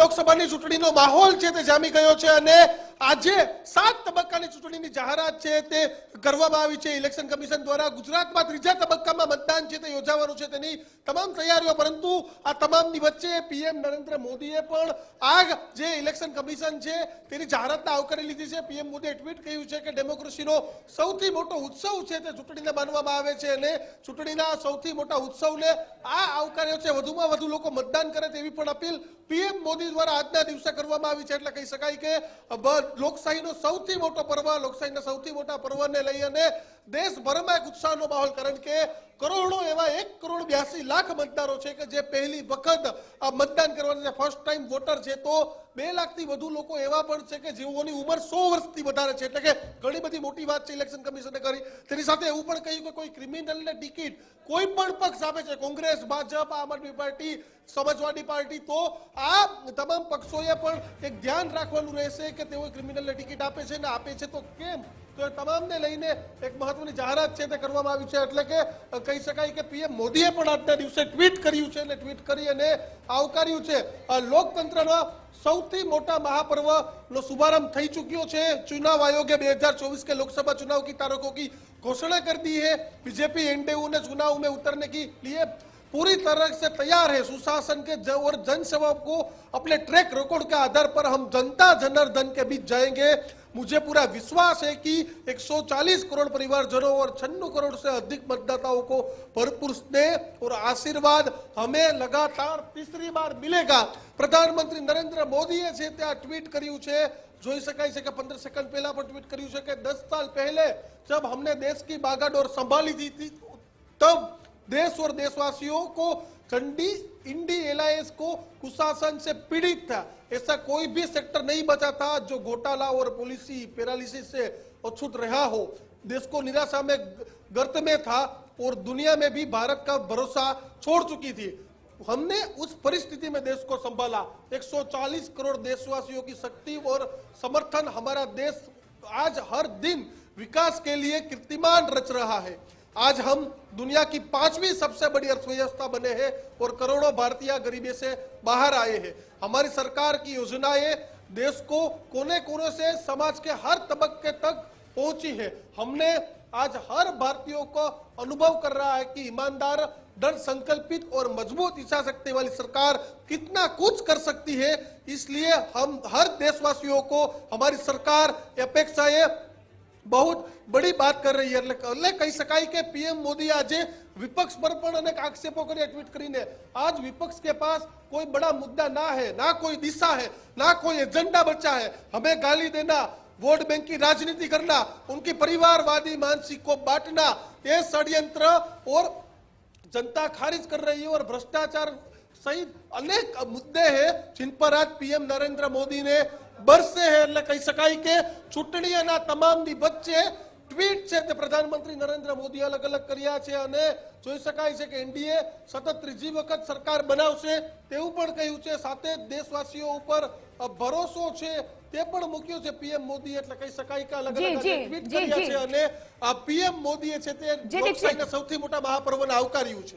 લોકસભાની ચૂંટણીનો માહોલ છે તે જામી ગયો છે અને આજે સાત તબક્કાની ચૂંટણીની જાહેરાત છે, તે કરવામાં આવી છે. ઇલેક્શન કમિશન દ્વારા ગુજરાતમાં ત્રીજા તબક્કામાં મતદાન છે, તે યોજાવાનું છે. તેની તમામ તૈયારીઓ, પરંતુ આ તમામની વચ્ચે પીએમ નરેન્દ્ર મોદીએ પણ આ જે ઇલેક્શન કમિશન છે, તેની જાહેરાતને આવકારી લીધી છે. પીએમ મોદીએ ટ્વીટ કહ્યું છે કે ડેમોક્રેસીનો સૌથી મોટો ઉત્સવ છે, તે ચૂંટણીને માનવામાં આવે છે અને ચૂંટણીના સૌથી મોટા ઉત્સવને આ આવકાર્યો છે, વધુમાં વધુ લોકો મતદાન કરે તેવી પણ અપીલ પીએમ મોદી દ્વારા આજના દિવસે કરવામાં આવી છે. એટલે કહી શકાય કે લોકશાહીનો સૌથી મોટો પર્વ, લોકશાહીના સૌથી મોટા પર્વને લઈ અને દેશભરમાં એક ઉત્સાહનો માહોલ. કારણ કે કરોડો એવા એક કરોડ બ્યાસી લાખ મતદારો છે કે જે પહેલી વખત આ મતદાન કરવાના ફર્સ્ટ ટાઈમ વોટર છે તો બે લાખથી વધુ લોકો એવા પણ છે કે જેઓની ઉંમર સો વર્ષથી વધારે છે. એટલે કે ઘણી બધી મોટી વાત છે ઇલેક્શન કમિશને કરી. તેની સાથે એવું પણ કહ્યું કે કોઈ ક્રિમિનલને ટિકિટ કોઈ પણ પક્ષ આપે છે. કોંગ્રેસ, ભાજપ, આમ આદમી પાર્ટી, સમાજવાદી પાર્ટી, તો આ તમામ પક્ષોએ પણ એક ધ્યાન રાખવાનું રહેશે કે તેઓ ક્રિમિનલને ટિકિટ આપે છે ને આપે છે. તો કેમ? તો તમામને લઈને એક મહત્વની જાહેરાત છે તે કરવામાં આવી છે. એટલે કે કહી શકાય કે પીએમ મોદીએ પણ આજના દિવસે ટ્વીટ કર્યું છે. અને ટ્વીટ કરી અને આવકાર્યું છે. લોકતંત્રના સૌથી મોટા મહાપર્વનો શુભારंभ થઈ ચૂક્યો છે ચુનાવ आयोग બે હજાર ચોવીस के लोकसभा चुनाव की तारीखों की घोषणा कर दी है बीजेपी एनडीयू ने चुनाव में उतरने के लिए पूरी तरह से तैयार है सुशासन के ज- और जनसेवा को अपने ट्रैक रिकॉर्ड के आधार पर हम जनता जनार्दन के बीच जाएंगे मुझे पूरा विश्वास है कि 140 करोड़ परिवारजनों और छन्नू करोड़ से अधिक मतदाताओं को भरपूर स्नेह और आशीर्वाद हमें लगातार तीसरी बार मिलेगा પ્રધાનમંત્રી નરેન્દ્ર મોદીએ છે તે આ ટ્વીટ કર્યું છે જોઈ શકાય છે કે પંદર સેકન્ડ પહેલા પણ ટ્વીટ કર્યું છે કે દસ સાલ પહેલે जब हमने देश की बागडोर संभाली थी, थी तब देश और देशवासियों को ठंडी इंडी एलायंस को कुशासन से पीड़ित था। ऐसा कोई भी सेक्टर नहीं बचा था जो घोटाला और पॉलिसी पैरालिसिस से अछूत रहा हो। देश को निराशा में, गर्त में था और दुनिया में भी भारत का भरोसा छोड़ चुकी थी। हमने उस परिस्थिति में देश को संभाला। 140 करोड़ देशवासियों की शक्ति और समर्थन हमारा देश आज हर दिन विकास के लिए कीर्तिमान रच रहा है। आज हम दुनिया की पांचवी सबसे बड़ी अर्थव्यवस्था बने हैं और करोड़ों भारतीय गरीबी से बाहर आए हैं। हमारी सरकार की योजनाएँ देश को कोने कोने से, समाज के हर तबके तक पहुँची है। हमने आज हर भारतीयों को अनुभव कर रहा है कि ईमानदार दृढ़ संकल्पित और मज़बूत इच्छा शक्ति वाली सरकार कितना कुछ कर सकती है। इसलिए हम हर देशवासियों को, हमारी सरकार, अपेक्षाएँ બહુ બડી વાત કરી રહી છે એટલે એટલે કહી શકાય કે પીએમ મોદી આજે વિપક્ષ પર પણ અનેક આક્ષેપો કર્યા ટ્વીટ કરીને आज विपक्ष के पास कोई बड़ा मुद्दा ना है ना कोई दिशा है ना कोई एजेंडा बचा है हमें गाली देना वोट बैंक की राजनीति करना उनकी परिवारवादी मानसिक को बांटना ये षड्यंत्र और जनता खारिज कर रही है और भ्रष्टाचार સહિત અનેક મુદ્દે હે પીએમ નરેન્દ્ર મોદીને બરસે એટલે કહી શકાય કે ચૂંટણીના તમામની વચ્ચે ટ્વીટ છે તે પ્રધાનમંત્રી નરેન્દ્ર મોદી અલગ અલગ કર્યા છે અને જોઈ શકાય છે કે એનડીએ સતત ત્રીજી વખત સરકાર બનાવશે તેવું પણ કહ્યું છે. સાથે દેશવાસીઓ ઉપર ભરોસો છે તે પણ મૂક્યો છે પીએમ મોદી એટલે કહી શકાય કે અલગ અલગ ટ્વીટ કર્યા છે અને પીએમ મોદીએ છે તે સૌથી મોટા મહાપર્વને આવકાર્યું છે.